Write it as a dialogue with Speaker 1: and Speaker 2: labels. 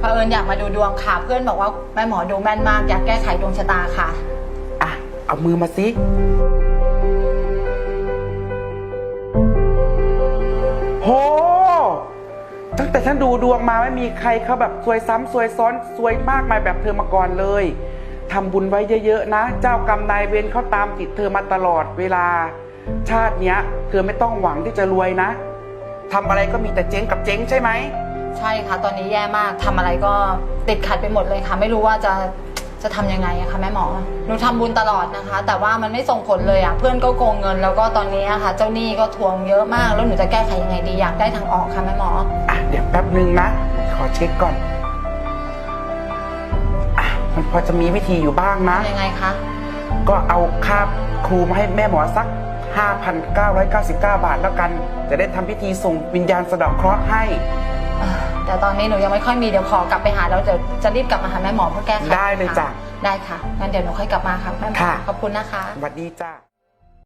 Speaker 1: เผอิญอยากมาดูดวงค่ะ เพื่อนบอกว่าแม่หมอดูแม่นมากอยากแก้ไขดวงชะตาค่ะ
Speaker 2: อะ เอามือมาสิโหตั้งแต่ฉันดูดวงมาไม่มีใครเขาแบบซวยซ้ำซวยซ้อนซวยมากมายแบบเธอมาก่อนเลยทำบุญไว้เยอะๆนะ เจ้ากรรมนายเวรเขาตามติดเธอมาตลอดเวลา ชาติเนี้ย เธอไม่ต้องหวังที่จะรวยนะทำอะไรก็มีแต่เจ๊งกับเจ๊งใช่ไหม
Speaker 1: ใช่ค่ะ ตอนนี้แย่มากทำอะไรก็ติดขัดไปหมดเลยค่ะ ไม่รู้ว่าจะจะทำยังไงอะคะแม่หมอหนูทำบุญตลอดนะคะ แต่ว่ามันไม่ส่งผลเลยอะเพื่อนก็โกงเงิน แล้วก็ตอนนี้อะค่ะ เจ้าหนี้ก็ทวงเยอะมาก แล้วหนูจะแก้ไขยังไงดีอยากได้ทางออกค่ะแม่หมอ
Speaker 2: อะเดี๋ยวแป๊บหนึ่งนะ ขอเช็คก่อนอะมันพอจะมีวิธีอยู่บ้างนะ
Speaker 1: ยังไงคะ
Speaker 2: ก็เอาค่าครูมาให้แม่หมอสัก 5,999 บาทแล้วกัน จะได้ทำพิธีส่งวิญญาณสะเดอกเคราะห์ให้
Speaker 1: อ่า แต่ตอนนี้หนูยังไม่ค่อยมีเดี๋ยวขอกลับไปหาแล้วเดี๋ยวจะรีบกลับมาหาแม่หมอเพื่อแก้ไข
Speaker 2: ได้เลยจ้ะ
Speaker 1: ได้ค่ะงั้นเดี๋ยวหนูค่อยกลับมาค่ะแม่หมอ
Speaker 2: ค่ะ
Speaker 1: ขอบคุณนะคะ
Speaker 2: สวัสดีจ้า